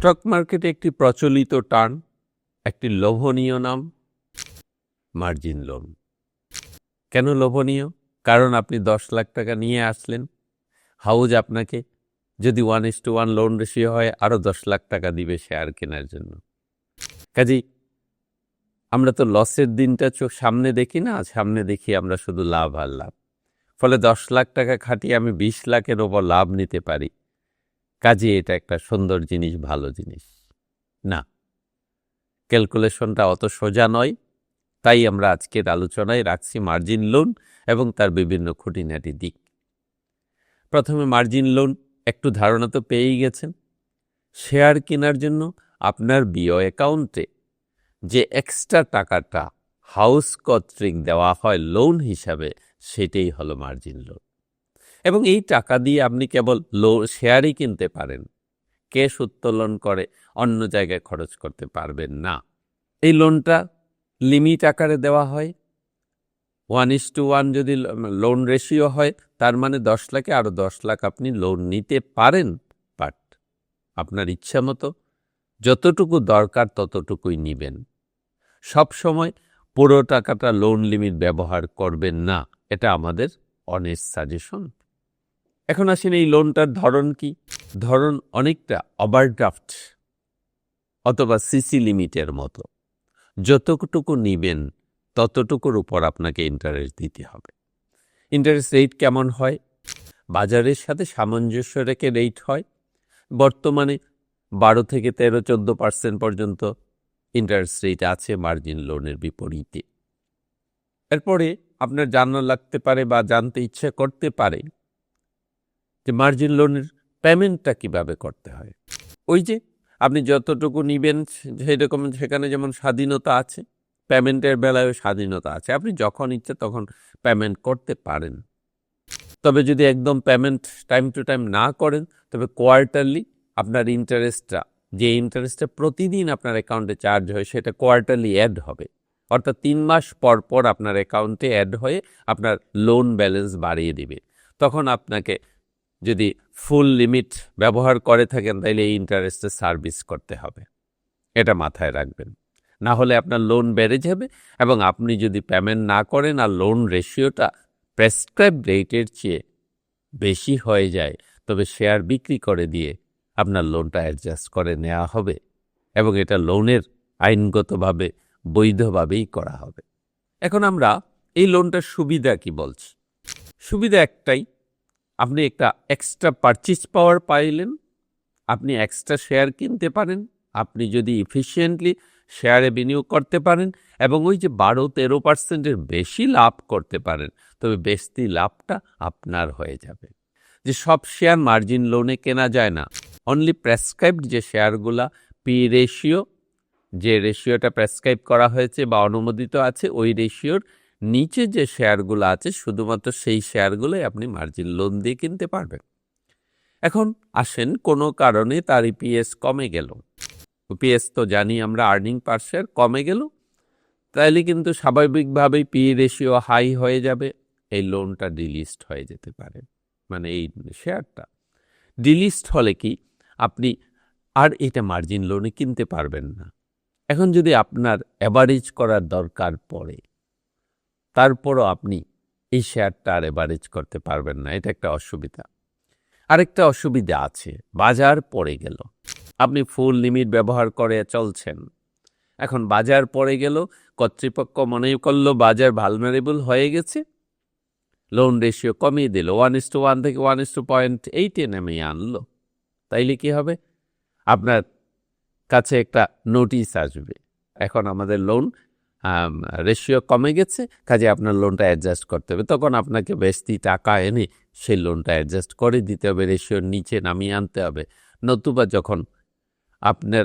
Stock মার্কেটে একটি প্রচলিত টার্ন একটি লোভনীয় নাম, মার্জিন লোন। কেন লোভনীয়? কারণ আপনি দশ লাখ টাকা নিয়ে আসলেন। হাউজ আপনাকে যদি one is to one loan ratio হয় আরও দশ লাখ টাকা দিবে শেয়ার কেনার জন্য। কাজেই আমরা তো লসের দিনটা চোখ সামনে দেখি না, সামনে দেখি আমরা শুধু লাভ আর লাভ। ফলে দশ লাখ টাকা খাটিয়ে আমি বিশ লাখের ওপর লাভ নিতে পারি। কাজে এটা একটা সুন্দর জিনিস, ভালো জিনিস। না, ক্যালকুলেশনটা অত সোজা নয়। তাই আমরা আজকের আলোচনায় রাখছি মার্জিন লোন এবং তার বিভিন্ন খুঁটিনাটি দিক। প্রথমে মার্জিন লোন, একটু ধারণা তো পেয়েই গেছেন। শেয়ার কেনার জন্য আপনার বিও অ্যাকাউন্টে যে এক্সট্রা টাকাটা হাউস কর্তৃক দেওয়া হয় লোন হিসাবে, সেটাই হলো মার্জিন লোন। এবং এই টাকা দিয়ে আপনি কেবল লো, শেয়ারই কিনতে পারেন। ক্যাশ উত্তোলন করে অন্য জায়গায় খরচ করতে পারবেন না। এই লোনটা লিমিট আকারে দেওয়া হয়। ওয়ান ইস টু ওয়ান যদি লোন রেশিও হয়, তার মানে দশ লাখে আরও দশ লাখ আপনি লোন নিতে পারেন। বাট আপনার ইচ্ছা মতো যতটুকু দরকার ততটুকুই নিবেন। সব সময় পুরো টাকাটা লোন লিমিট ব্যবহার করবেন না। এটা আমাদের অনেস্ট সাজেশন এখন আসেন এই লোনটার ধরন কি? ধরন অনেকটা ওভারড্রাফট অথবা সিসি লিমিটের মতো। যতটুকু নিবেন, ততটুকুর উপর আপনাকে ইন্টারেস্ট দিতে হবে। ইন্টারেস্ট রেট কেমন হয়? বাজারের সাথে সামঞ্জস্য রেখে রেট হয়। বর্তমানে বারো থেকে তেরো, চোদ্দ পার্সেন্ট পর্যন্ত ইন্টারেস্ট রেট আছে মার্জিন লোনের বিপরীতে। এরপরে আপনার জানা লাগতে পারে বা জানতে ইচ্ছে করতে পারে যে মার্জিন লোনের পেমেন্টটা কীভাবে করতে হয়। ওই যে আপনি যতটুকু নিবেন সেরকম সেখানে যেমন স্বাধীনতা আছে পেমেন্টের বেলায়ও স্বাধীনতা আছে। আপনি যখন ইচ্ছে তখন পেমেন্ট করতে পারেন। তবে যদি একদম পেমেন্ট টাইম টু টাইম না করেন, তবে কোয়ার্টারলি আপনার ইন্টারেস্টটা যে ইন্টারেস্টটা প্রতিদিন আপনার অ্যাকাউন্টে চার্জ হয়, সেটা কোয়ার্টারলি অ্যাড হবে। অর্থাৎ তিন মাস পর পর আপনার অ্যাকাউন্টে অ্যাড হয়ে আপনার লোন ব্যালেন্স বাড়িয়ে দিবে। তখন আপনাকে যদি ফুল লিমিট ব্যবহার করে থাকেন তাহলে এই ইন্টারেস্টে সার্ভিস করতে হবে। এটা মাথায় রাখবেন। না হলে আপনার লোন বেড়ে যাবে এবং আপনি যদি পেমেন্ট না করেন আর লোন রেশিওটা প্রেসক্রাইব রেটের চেয়ে বেশি হয়ে যায়, তবে শেয়ার বিক্রি করে দিয়ে আপনার লোনটা অ্যাডজাস্ট করে নেওয়া হবে এবং এটা লোনের আইনগতভাবে, বৈধভাবেই করা হবে। এখন আমরা এই লোনটার সুবিধা কি বলছি? সুবিধা একটাই আপনি একটা এক্সট্রা পারচেস পাওয়ার পাইলেন, আপনি এক্সট্রা শেয়ার কিনতে পারেন, আপনি যদি ইফিসিয়েন্টলি শেয়ারে বিনিয়োগ করতে পারেন এবং ওই যে বারো তেরো পার্সেন্টের বেশি লাভ করতে পারেন, তবে বেশি লাভটা আপনার হয়ে যাবে। যে সব শেয়ার মার্জিন লোনে কেনা যায় না অনলি প্রেসক্রাইবড যে শেয়ারগুলা পি রেশিও যে রেশিওটা প্রেসক্রাইব করা হয়েছে বা অনুমোদিত আছে, ওই রেশিওর নিচে যে শেয়ারগুলো আছে, শুধুমাত্র সেই শেয়ারগুলোই আপনি মার্জিন লোন দিয়ে কিনতে পারবেন। এখন আসেন, কোনো কারণে তার ইপিএস কমে গেল। ইপিএস তো জানি আমরা আর্নিং পার শেয়ার কমে গেল, তাইলে কিন্তু স্বাভাবিকভাবেই পি রেশিও হাই হয়ে যাবে। এই লোনটা ডিলিস্ট হয়ে যেতে পারে মানে এই শেয়ারটা। ডিলিস্ট হলে কি? আপনি আর এটা মার্জিন লোনে কিনতে পারবেন না। এখন যদি আপনার অ্যাভারেজ করার দরকার পড়ে তারপরও আপনি এই শেয়ারটা আর অ্যাভারেজ করতে পারবেন না। এটা একটা অসুবিধা। আরেকটা অসুবিধা আছে, বাজার পড়ে গেল। আপনি ফুল লিমিট ব্যবহার করে চলছেন। এখন বাজার পড়ে গেল, কর্তৃপক্ষ মনে করল বাজার ভালনারেবল হয়ে গেছে। লোন রেশিও কমিয়ে দিল, ওয়ান ইস টু ওয়ান থেকে ওয়ান ইস টু পয়েন্ট এইটে নেমে আনলো। তাইলে কি হবে? আপনার কাছে একটা নোটিশ আসবে, এখন আমাদের লোন রেশিও কমে গেছে, কাজে আপনার লোনটা অ্যাডজাস্ট করতে হবে। তখন আপনাকে বেশি টাকা এনে সেই লোনটা অ্যাডজাস্ট করে দিতে হবে রেশিওর নিচে নামিয়ে আনতে হবে। নতুবা যখন আপনার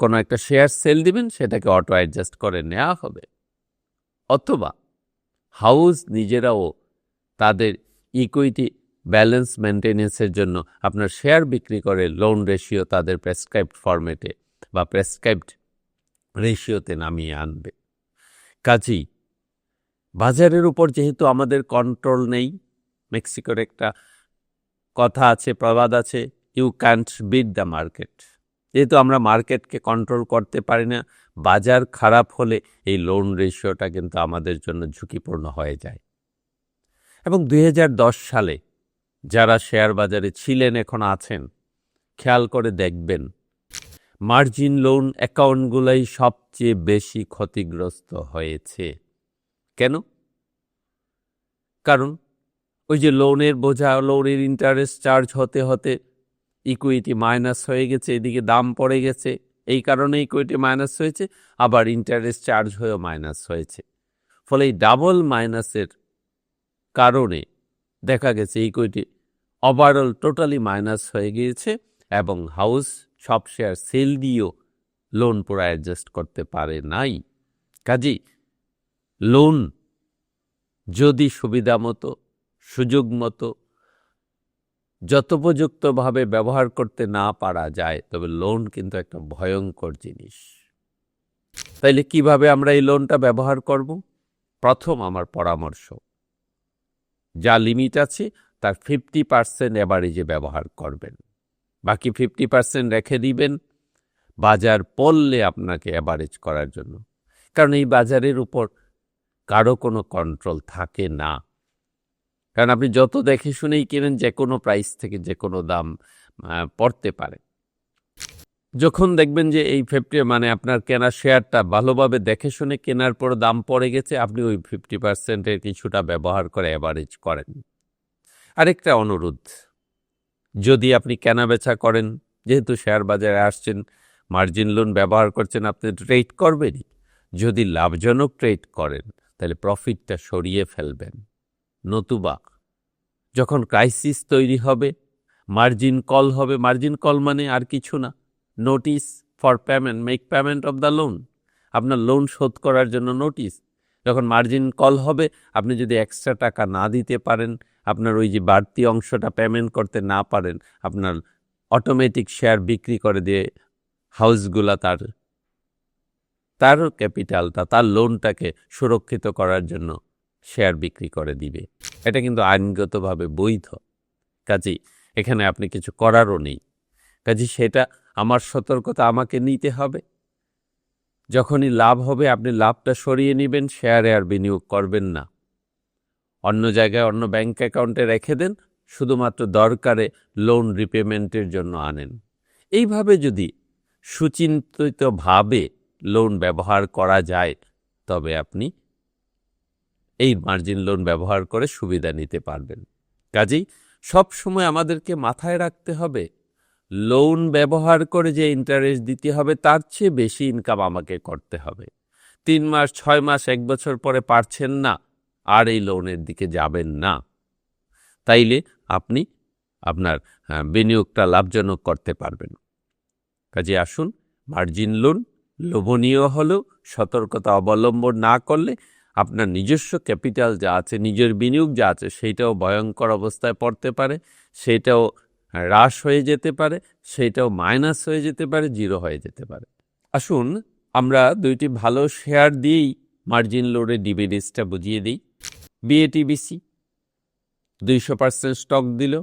কোনো একটা শেয়ার সেল দিবেন, সেটাকে অটো অ্যাডজাস্ট করে নেওয়া হবে। অথবা হাউস নিজেরাও তাদের ইকুইটি ব্যালেন্স মেনটেন্যান্সের জন্য আপনার শেয়ার বিক্রি করে লোন রেশিও তাদের প্রেসক্রাইবড ফরম্যাটে বা প্রেসক্রাইবড রেশিওতে নামিয়ে আনবে। কাজেই বাজারের উপর যেহেতু আমাদের কন্ট্রোল নেই মেক্সিকোর একটা কথা আছে, প্রবাদ আছে you can't beat the market যেহেতু আমরা মার্কেটকে কন্ট্রোল করতে পারি না, বাজার খারাপ হলে এই লোন রেশিওটা কিন্তু আমাদের জন্য ঝুঁকিপূর্ণ হয়ে যায়। এবং দু হাজার দশ সালে যারা শেয়ার বাজারে ছিলেন, এখন আছেন, খেয়াল করে দেখবেন মার্জিন লোন অ্যাকাউন্টগুলাই সবচেয়ে বেশি ক্ষতিগ্রস্ত হয়েছে। কেন? কারণ ওই যে লোনের বোঝা, লোনের ইন্টারেস্ট চার্জ হতে হতে ইকুইটি মাইনাস হয়ে গেছে, এদিকে দাম পড়ে গেছে, এই কারণে ইকুইটি মাইনাস হয়েছে, আবার ইন্টারেস্ট চার্জ হয়েও মাইনাস হয়েছে। ফলে এই ডাবল মাইনাসের কারণে দেখা গেছে ইকুইটি ওভারঅল টোটালি মাইনাস হয়ে গিয়েছে এবং হাউস সব শেয়ার সেল দিয়েও লোন পুরো অ্যাডজাস্ট করতে পারে নাই। কাজেই লোন যদি সুবিধা মতো, সুযোগ মতো, যথোপযুক্তভাবে ব্যবহার করতে না পারা যায়, তবে লোন কিন্তু একটা ভয়ঙ্কর জিনিস। তাইলে কীভাবে আমরা এই লোনটা ব্যবহার করব? প্রথম আমার পরামর্শ, যা লিমিট আছে, তার ফিফটি পার্সেন্ট অ্যাভারেজে ব্যবহার করবেন। বাকি ফিফটি পার্সেন্ট রেখে দিবেন বাজার পড়লে আপনাকে অ্যাভারেজ করার জন্য। কারণ এই বাজারের উপর কারও কোনো কন্ট্রোল থাকে না। কারণ আপনি যত দেখে শুনেই কেনেন যে কোনো প্রাইস থেকে যে কোনো দাম পড়তে পারে। যখন দেখবেন যে এই ফিফটি মানে আপনার কেনার শেয়ারটা ভালোভাবে দেখে শুনে কেনার পর দাম পড়ে গেছে, আপনি ওই ফিফটি পার্সেন্টের কিছুটা ব্যবহার করে অ্যাভারেজ করেন। আরেকটা অনুরোধ যদি আপনি কেনা বেচা করেন, যেহেতু শেয়ার বাজারে আসছেন মার্জিন লোন ব্যবহার করছেন, আপনি ট্রেড করবেনই। যদি লাভজনক ট্রেড করেন, তাহলে প্রফিটটা সরিয়ে ফেলবেন। নতুবা, যখন ক্রাইসিস তৈরি হবে মার্জিন কল হবে মার্জিন কল মানে আর কিছু না। Notice for payment make payment of the loan আপনার লোন শোধ করার জন্য নোটিস যখন মার্জিন কল হবে, আপনি যদি এক্সট্রা টাকা না দিতে পারেন, আপনার ওই যে বাড়তি অংশটা পেমেন্ট করতে না পারেন, আপনার অটোমেটিক শেয়ার বিক্রি করে দিয়ে হাউসগুলা তার তার ক্যাপিটালটা তার লোনটাকে সুরক্ষিত করার জন্য শেয়ার বিক্রি করে দিবে। এটা কিন্তু আইনগতভাবে বৈধ। কাজেই এখানে আপনি কিছু করারও নেই। কাজে, সেটা আমার সতর্কতা আমাকে নিতে হবে। যখনই লাভ হবে, আপনি লাভটা সরিয়ে নেবেন, শেয়ারে আর বিনিয়োগ করবেন না। অন্য জায়গায় অন্য ব্যাংক অ্যাকাউন্টে রেখে দেন, শুধুমাত্র দরকারে লোন রিপেমেন্টের জন্য আনেন। এইভাবে যদি সুচিন্তিতভাবে লোন ব্যবহার করা যায়, তবে আপনি এই মার্জিন লোন ব্যবহার করে সুবিধা নিতে পারবেন। কাজেই সব সময় আমাদেরকে মাথায় রাখতে হবে লোন ব্যবহার করে যে ইন্টারেস্ট দিতে হবে, তার চেয়ে বেশি ইনকাম আমাকে করতে হবে। তিন মাস, ছয় মাস, এক বছর পরে পারছেন না, আর এই লোনের দিকে যাবেন না। তাইলে আপনি আপনার বিনিয়োগটা লাভজনক করতে পারবেন। কাজে আসুন মার্জিন লোন লোভনীয় হলেও সতর্কতা অবলম্বন না করলে আপনার নিজস্ব ক্যাপিটাল যা আছে, নিজের বিনিয়োগ যা আছে সেইটাও ভয়ঙ্কর অবস্থায় পড়তে পারে, সেটাও হ্রাস হয়ে যেতে পারে সেটাও মাইনাস হয়ে যেতে পারে, জিরো হয়ে যেতে পারে। আসুন আমরা দুইটি ভালো শেয়ার দিয়েই মার্জিন লোডের ডিভিডেন্সটা বুঝিয়ে দিই। বিএটিবিসি দুইশো পার্সেন্ট স্টক দিল,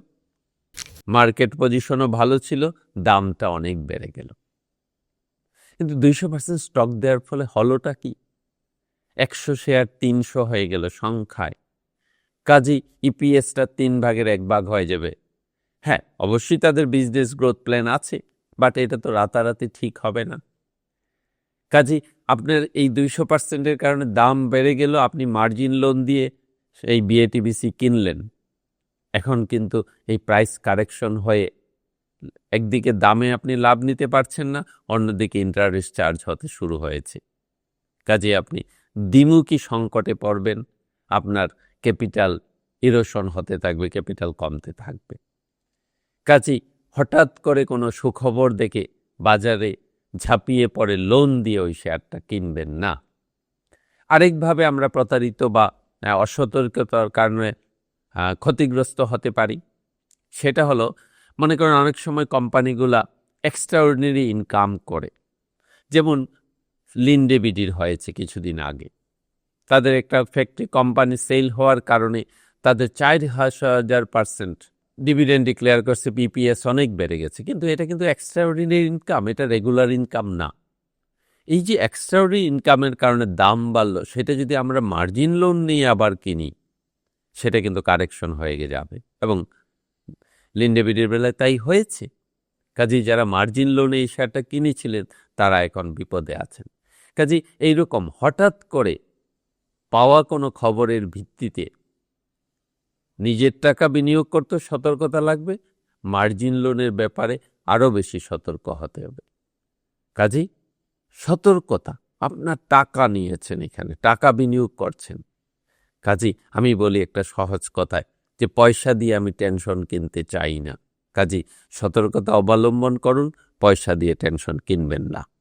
মার্কেট পজিশনও ভালো ছিল, দামটা অনেক বেড়ে গেল। কিন্তু দুইশো পার্সেন্ট স্টক দেওয়ার ফলে হলোটা কি? একশো শেয়ার তিনশো হয়ে গেল সংখ্যায়। কাজী ইপিএসটা তিন ভাগের এক ভাগ হয়ে যাবে। হ্যাঁ অবশ্যই তাদের বিজনেস গ্রোথ প্ল্যান আছে বাট এটা তো রাতারাতি ঠিক হবে না। কাজী আপনার এই দুইশো পার্সেন্টের কারণে দাম বেড়ে গেল, আপনি মার্জিন লোন দিয়ে এই বিএটিবিসি কিনলেন। এখন কিন্তু এই প্রাইস কারেকশন হয়ে একদিকে দামে আপনি লাভ নিতে পারছেন না, অন্যদিকে ইন্টারেস্ট চার্জ হতে শুরু হয়েছে। কাজে আপনি দ্বিমুখী সংকটে পড়বেন, আপনার ক্যাপিটাল ইরোশন হতে থাকবে ক্যাপিটাল কমতে থাকবে। কাজেই হঠাৎ করে কোনো সুখবর দেখে বাজারে ঝাঁপিয়ে পড়ে লোন দিয়ে ওই শেয়ারটা কিনবেন না। আরেকভাবে আমরা প্রতারিত বা অসতর্কতার কারণে ক্ষতিগ্রস্ত হতে পারি। সেটা হলো, মনে করেন অনেক সময় কোম্পানিগুলা এক্সট্রাঅর্ডিনারি ইনকাম করে। যেমন লিন্ডেবিডির হয়েছে কিছুদিন আগে। তাদের একটা ফ্যাক্টরি কোম্পানি সেল হওয়ার কারণে তাদের চার হাজার পার্সেন্ট ডিভিডেন্ড ডিক্লেয়ার করছে পিপিএস অনেক বেড়ে গেছে। কিন্তু এটা কিন্তু এক্সট্রাঅর্ডিনারি ইনকাম এটা রেগুলার ইনকাম না। এই যে এক্সট্রাঅর্ডিনারি ইনকামের কারণে দাম বাড়লো, সেটা যদি আমরা মার্জিন লোন নিয়ে আবার কিনি, সেটা কিন্তু কারেকশন হয়ে যাবে। এবং লিন্ডেবিডির বেলায় তাই হয়েছে। কাজেই যারা মার্জিন লোনে এই শেয়ারটা কিনেছিলেন, তারা এখন বিপদে আছেন। কাজেই এইরকম হঠাৎ করে পাওয়া কোনো খবরের ভিত্তিতে নিজের টাকা বিনিয়োগ করতে সতর্কতা লাগবে, মার্জিন লোনের ব্যাপারে আরও বেশি সতর্ক হতে হবে। কাজেই সতর্কতা, আপনার টাকা নিয়েছেন এখানে, টাকা বিনিয়োগ করছেন। কাজেই আমি বলি একটা সহজ কথায় যে পয়সা দিয়ে আমি টেনশন কিনতে চাই না। কাজেই সতর্কতা অবলম্বন করুন, পয়সা দিয়ে টেনশন কিনবেন না।